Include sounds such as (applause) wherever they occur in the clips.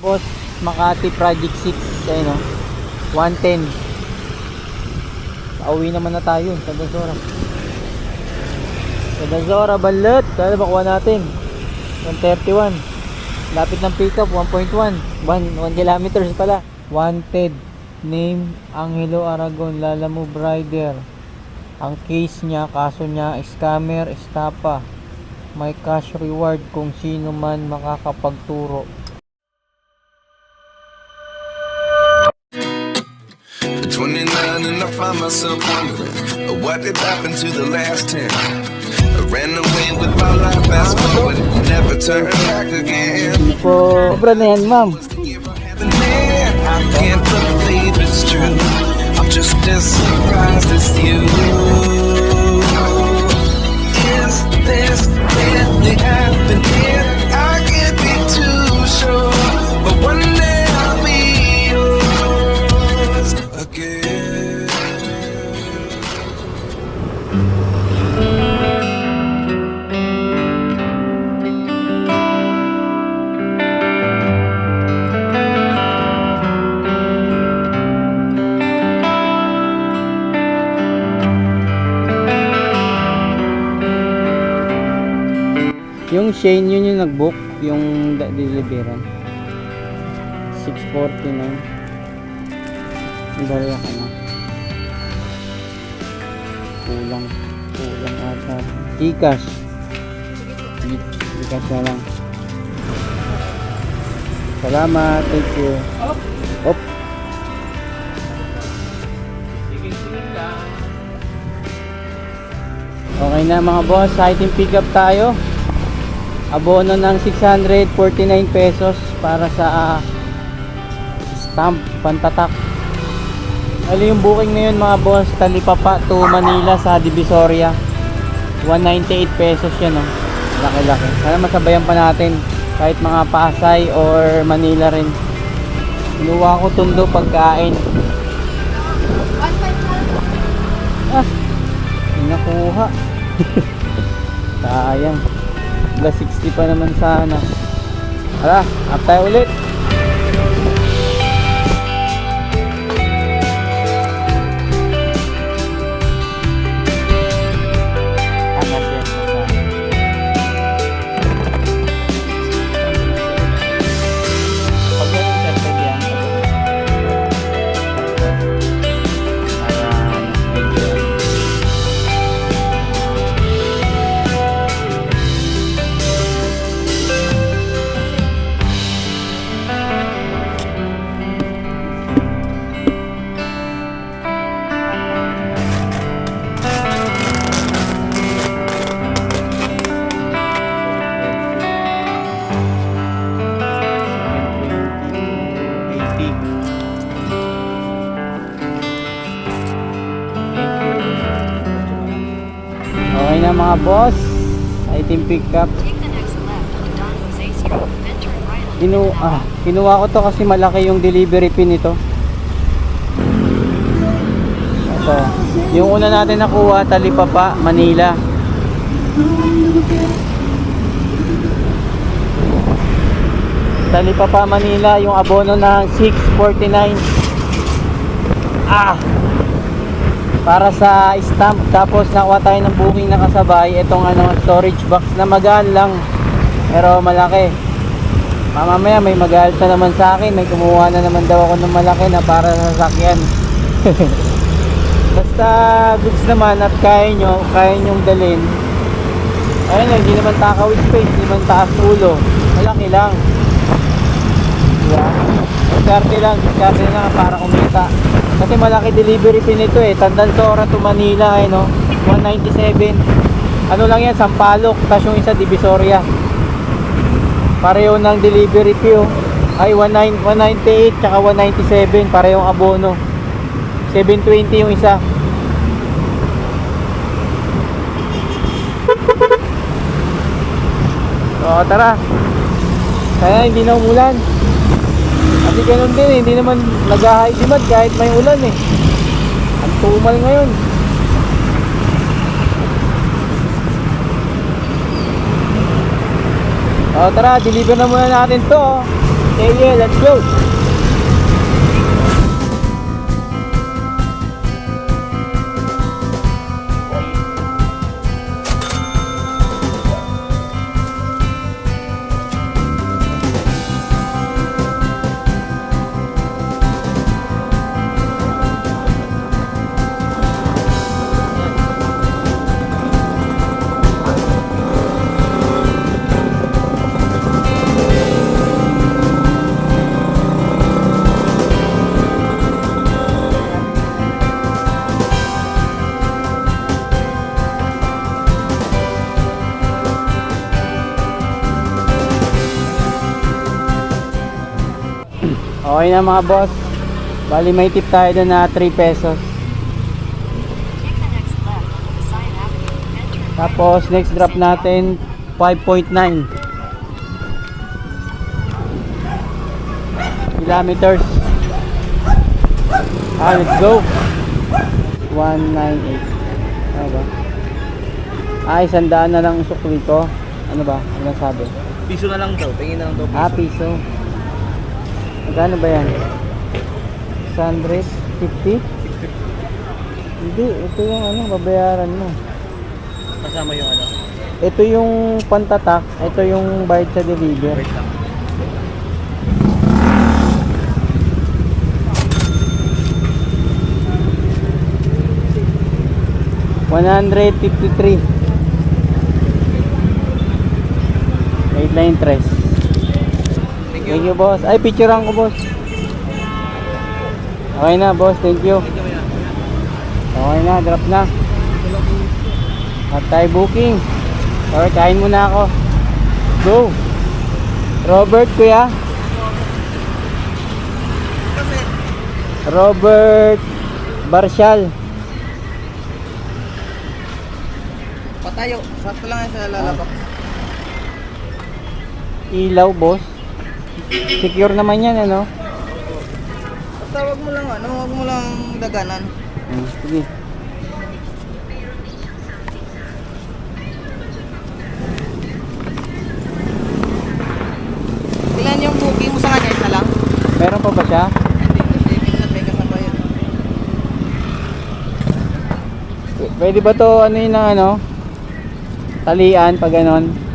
Boss Makati Project 6 ayun o 110 Pauwi naman na tayo sa Dazora. Sa Dazora Balut kaya ba kuha natin 131 lapit ng pickup 1.1 1, 1 kilometers pala. Wanted. Name Angelo Aragon Lalamove Rider ang case niya kaso niya scammer estafa may cash reward kung sino man makakapagturo 29 and I find myself wondering uh, what did happen to the last 10. I ran away with my life, fast forward, never turn back again. Hindi po obra na yan ma'am Was the year I had the man. I can't believe it's true. I'm just as surprised as you. Is this really happening? Yung Shane yun yung nag-book, yung deliveran. 649. Barya ka na. Kulang. Kulang ata. Gcash. Gcash na lang. Salamat. Thank you. Op. Okay na mga boss, sa item pick up tayo. Abono ng 649 pesos para sa ah, stamp pantatak. Ano yung booking ngayon mga boss? Talipapa to Manila sa Divisoria. 198 pesos yan oh. Laki-laki. Sana masabayan pa natin kahit mga Pasay or Manila rin. Kinuha ko tundo pagkain. Ah, nakuha. (laughs) Sayang. Plus 60 pa naman sana. Hala, up tayo ulit. Mga boss. Item pickup. Kinu ah, kinuha ko to kasi malaki yung delivery pin nito. Ito. Yung una natin nakuha, Talipapa, Manila. Talipapa, Manila, yung abono ng 649. Ah! Para sa stamp. Tapos nakuha tayo ng booking na kasabay. Itong ano, storage box na magaan lang. Pero malaki. Mamamaya may mag-aalta naman sa akin. May kumuha na naman daw ako ng malaki na para sa sasakyan. (laughs) Basta goods naman at kaya nyo, kaya nyong dalhin. Ayun, hindi naman takaw space, hindi naman taas ulo. Malaki lang. Diba? Diskarte lang, diskarte lang para kumita. Kasi malaki delivery pin ito eh. Tandansora to Manila eh no. 197. Ano lang yan, Sampaloc. Tapos yung isa Divisoria. Pareho ng delivery fee oh. Ay 19 198 tsaka 197 parehong abono. 720 yung isa. O tara. Kaya hindi na umulan. Kasi ganun din eh, hindi naman nag-high demand kahit may ulan eh. Ang tumal ngayon. O tara, deliver na muna natin to. oh. Sige, let's go! Okay na mga boss. Bali may tip tayo doon na 3 pesos. Tapos next drop natin 5.9 kilometers. Ah, let's go. 198. Ano ba? Ah, isang daan na lang sukli ko. Ano ba? Ano sabi? Piso na lang daw, tingin na lang daw piso. Ah, piso. Magkano ba yan? 650? Hindi, ito yung ano, babayaran mo. Kasama yung ano. Ito yung pantatak, ito yung bayad sa deliver. Wait lang. One hundred fifty-three. Eight line tres. Thank you, boss. Ay, picturean ko, boss. Okay na, boss. Thank you. Okay na, drop na. At tayo booking. Or kain muna ako. Go. Robert, kuya. Robert Barshal. Patayo, sakto lang yan sa lalabak. Ilaw, boss. Secure naman yan, ano? Basta wag mo lang ano, wag mo lang daganan. Hmm, sige. Ilan yung booking mo sa kanya, isa lang? Meron pa ba siya? Pwede ba to ano yun ng ano? Talian pag ganon.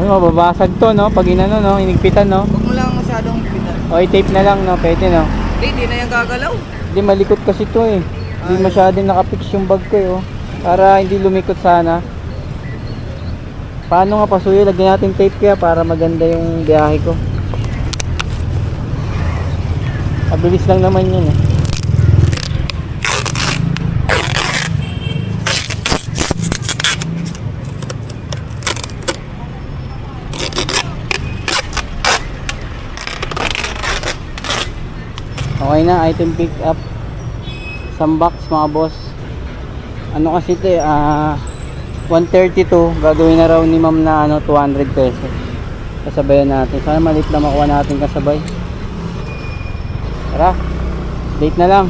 Ano mababasag to no? Pag inano no, inigpitan no. Wag mo lang masyadong bitan. O i-tape na lang no, pwede no. Hindi, hindi na yung gagalaw. Hindi malikot kasi to eh. Hindi masyadong nakapix yung bag ko eh. Oh. Para hindi lumikot sana. Paano nga pasuyo? Lagyan natin tape kaya para maganda yung biyahe ko. Mabilis lang naman yun eh. Okay na, item pick up. Isang box mga boss. Ano kasi ito eh, ah 132, gagawin na raw ni ma'am na ano 200 pesos. Kasabayan natin. Sana malit na makuha natin kasabay. Tara. Date na lang.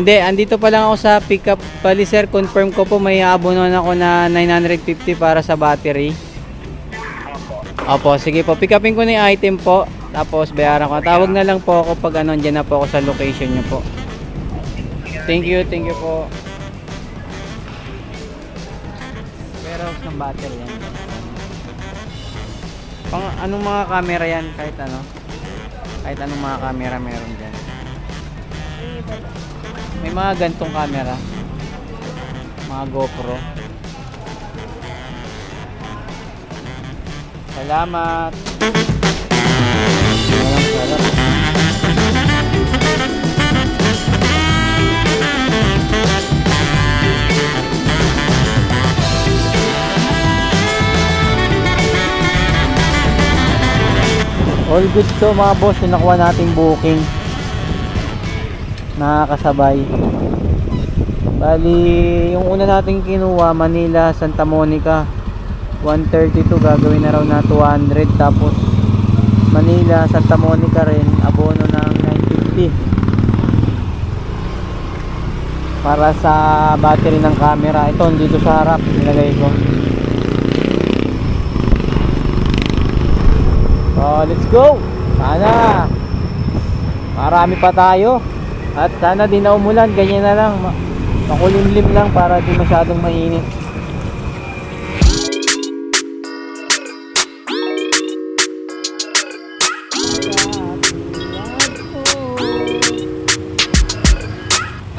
Hindi, andito pa lang ako sa pickup. Pali sir, confirm ko po may abonon ako na 950 para sa battery. Opo, sige po. Pick upin ko na yung item po. Tapos bayaran ko. Tawag na lang po ako pag ano, dyan na po ako sa location nyo po. Thank you, thank you po. Warehouse ng battery yan. Pang anong mga camera yan? Kahit ano? Kahit anong mga camera meron dyan. May mga gantong camera. Mga GoPro. Salamat. Salat. All good to mga boss yung nating booking. Nakakasabay. Bali, yung una nating kinuha, Manila, Santa Monica. 132 gagawin na raw na 200 tapos Manila, Santa Monica rin abono ng 950 para sa battery ng camera. Ito dito sa harap nilagay ko. So let's go! Sana! Marami pa tayo at sana di na umulan ganyan na lang Ma- makulimlim lang para di masyadong mainit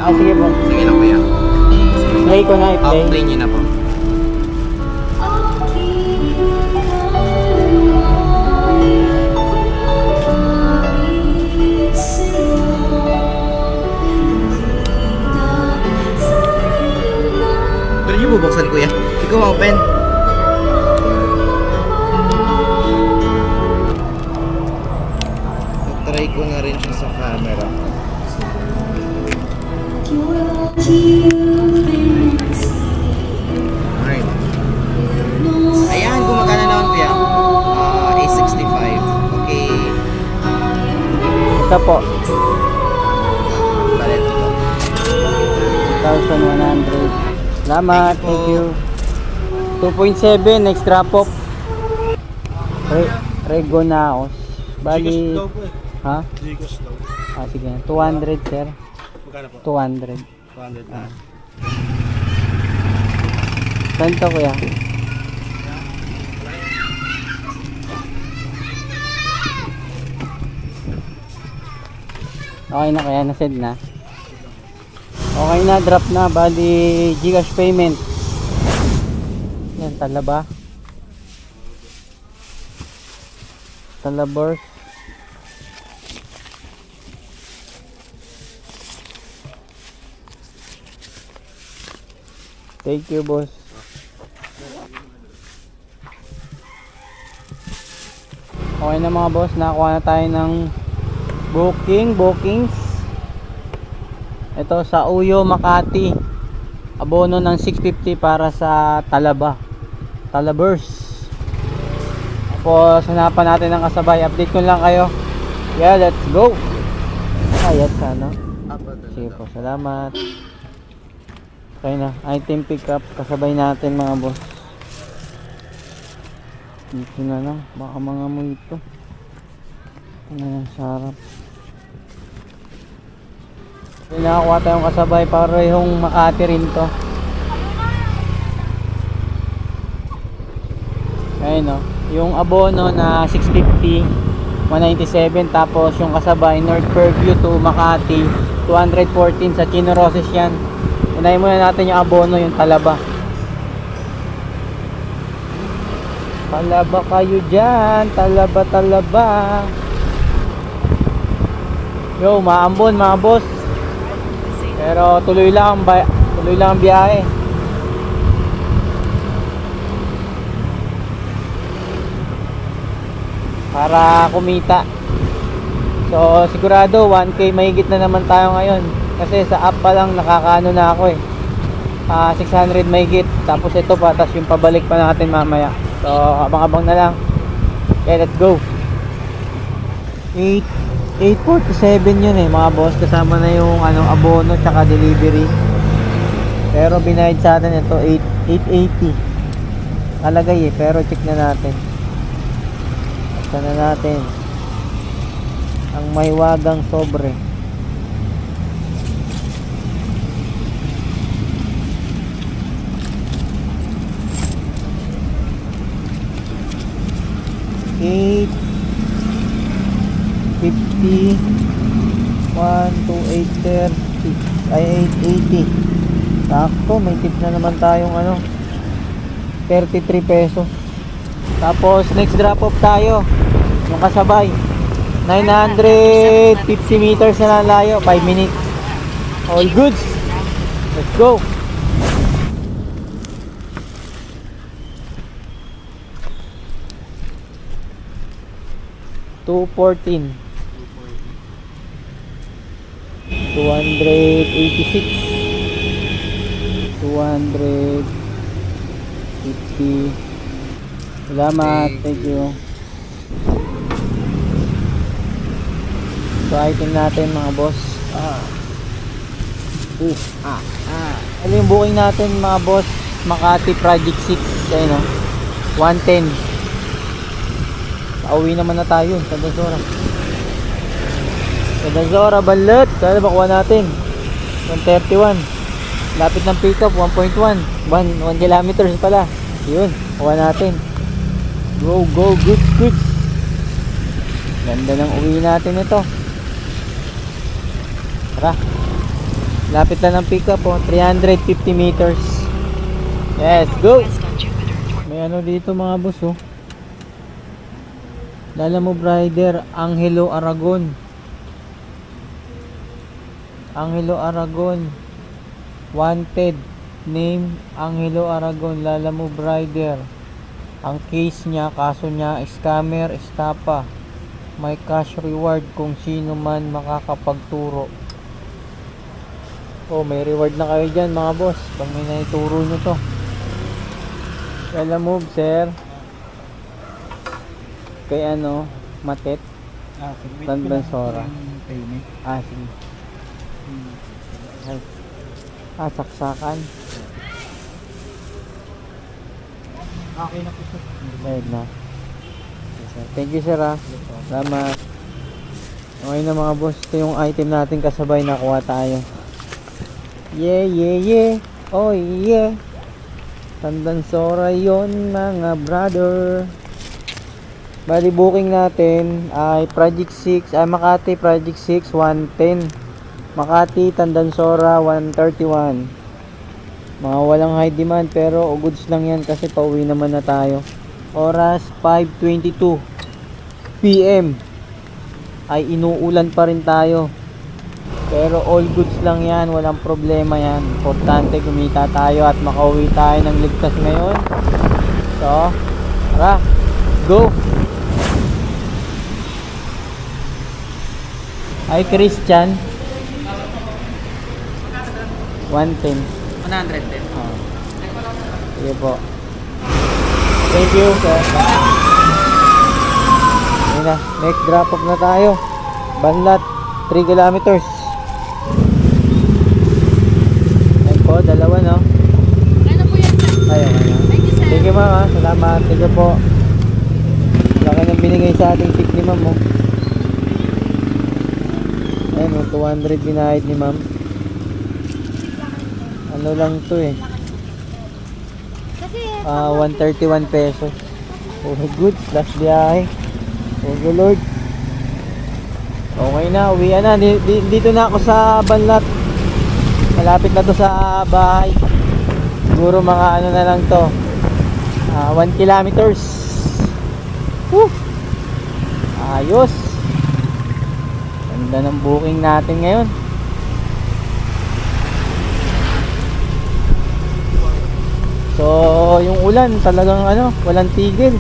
Ah, sige po. Sige na kuya. Play ko na, i-play. Outplay niyo na po. 1,100. Salamat. Thank you you. 2.7 extra pop. Re Regonaos. Bali, eh. ha? Gcash daw. Ah, sige. 200, sir. Magkano po? 200. 200 na. Saan to, kuya? Okay na kaya na-send na. Okay na, drop na. Bali, Gcash payment. Yan, talaba. Talabors. Thank you, boss. Okay na mga boss, nakakuha na tayo ng booking, bookings. Ito sa Uyo, Makati. Abono ng 650 para sa Talaba. Talabers. Tapos hanapan natin ng kasabay. Update ko lang kayo. Yeah, let's go. Ayat sana. Sige po, salamat. Okay na, item pickup. Kasabay natin mga boss. Dito na lang. Baka mga mo ito. Ano yan, sarap. May nakakuha tayong kasabay parehong Makati rin to. Ayun no. Yung abono na 650, 197 tapos yung kasabay North Fairview to Makati 214 sa Chino Roses yan. Unahin muna natin yung abono, yung talaba. Talaba kayo dyan, talaba talaba. Yo, maambon mga boss. Pero tuloy lang tuloy lang ang biyahe. Para kumita. So sigurado 1k mahigit na naman tayo ngayon. Kasi sa app pa lang nakakaano na ako eh. Ah, 600 mahigit. Tapos ito pa, tapos yung pabalik pa natin mamaya. So abang-abang na lang. Okay, let's go. 8 847 yun eh. Mga boss kasama na yung ano abono tsaka delivery. Pero binayad sa atin ito 8 880 alagay eh pero check na natin. Check na natin. Ang may wagang sobre. Eight 50 1, 2, 8, 30 ay 880 sakto may tip na naman tayong ano 33 pesos. Tapos next drop off tayo. Yung kasabay. 950 meters na layo. 5 minutes. All goods. Let's go. Two fourteen. 286 250 Salamat, thank you. So item natin mga boss. Ah. Uh, ah, ah. Ano yung booking natin mga boss? Makati Project 6. Ayun no? 110. Pauwi naman na tayo sa Dazora. Sa Dazora, balut. Kaya ba kuha natin? 131. Lapit ng pickup, 1.1. 1, 1 kilometers pala. Yun, kuha natin. Go, go, good, good. Ganda ng uwi natin ito. Tara. Lapit na ng pickup oh, 350 meters. Yes, go! May ano dito mga boss oh. Lala mo Rider, Angelo Aragon. Angelo Aragon. Wanted. Name, Angelo Aragon. Lala mo Rider. Ang case niya, kaso niya, scammer, estapa. May cash reward kung sino man makakapagturo. Oh, may reward na kayo dyan mga boss. Pag may naituro nyo to. Lala move, sir. Kay ano, Matet. Ah, sige. Tanbansora. Ah, sige. Ay. Ah, saksakan. Okay na po sir. Bayad na. Thank you, sir, ah. Salamat. Okay na mga boss. Ito yung item natin kasabay nakuha tayo. Yeah, yeah, yeah. Oh, yeah. Tandansora yon mga brother. Bali booking natin ay Project 6, ay Makati Project 6 110. Makati Tandansora 131. Mga walang high demand pero goods lang yan kasi pauwi naman na tayo. Oras 5:22 PM. Ay inuulan pa rin tayo. Pero all goods lang yan, walang problema yan. Importante kumita tayo at makauwi tayo ng ligtas ngayon. So, tara, go! Ay, Christian. 110. 110. Oh. Sige po. Thank you, sir. Ayun na, next drop off na tayo. Banlat, 3 kilometers. Ayun po, dalawa no. Ano po yan? Ayun, ayun. Thank you, sir. Thank you ma'am, ah. salamat. Thank you po. Laki ng binigay sa ating tip ni ma'am. Oh. Ayun, oh, 200 binayad ni ma'am. Ano lang to eh. Kasi, Ah, 131 pesos. Oh, good. Last biyahe. Oh, good Lord. Okay na, uwian na. Di- di- Dito na ako sa Banlat. Malapit na to sa bahay. Siguro mga ano na lang to. Ah, 1 kilometers. Woo! Ayos. Ganda ng booking natin ngayon. So, yung ulan talagang ano, walang tigil.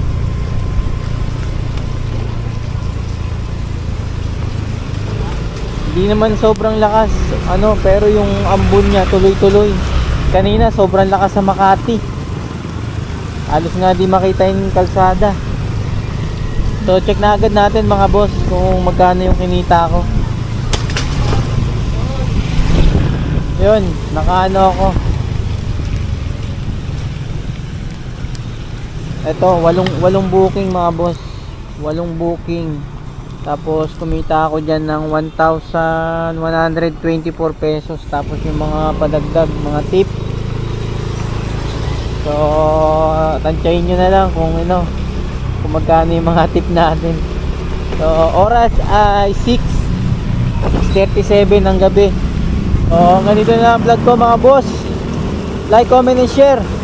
Hindi naman sobrang lakas, ano, pero yung ambon niya tuloy-tuloy. Kanina sobrang lakas sa Makati. Halos nga di makita yung kalsada. So, check na agad natin mga boss kung magkano yung kinita ko. Yun, nakaano ako. Ito, walong, walong booking mga boss. Walong booking. Tapos kumita ako dyan ng 1,124 pesos. Tapos yung mga padagdag, mga tip. So, tansyahin nyo na lang kung ano, kung magkano yung mga tip natin. So, oras ay 6.37 ng gabi. O, ganito na ang vlog ko mga boss. Like, comment, and share.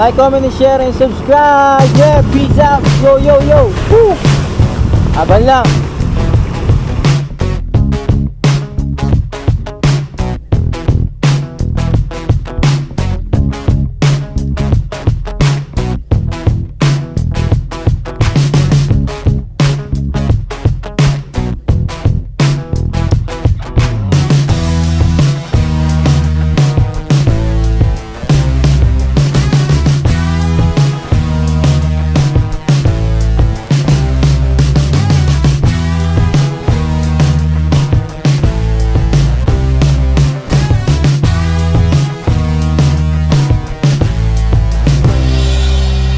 Like, comment, and share, and subscribe. Yeah, peace out. Yo, yo, yo. Woo! Aban lang.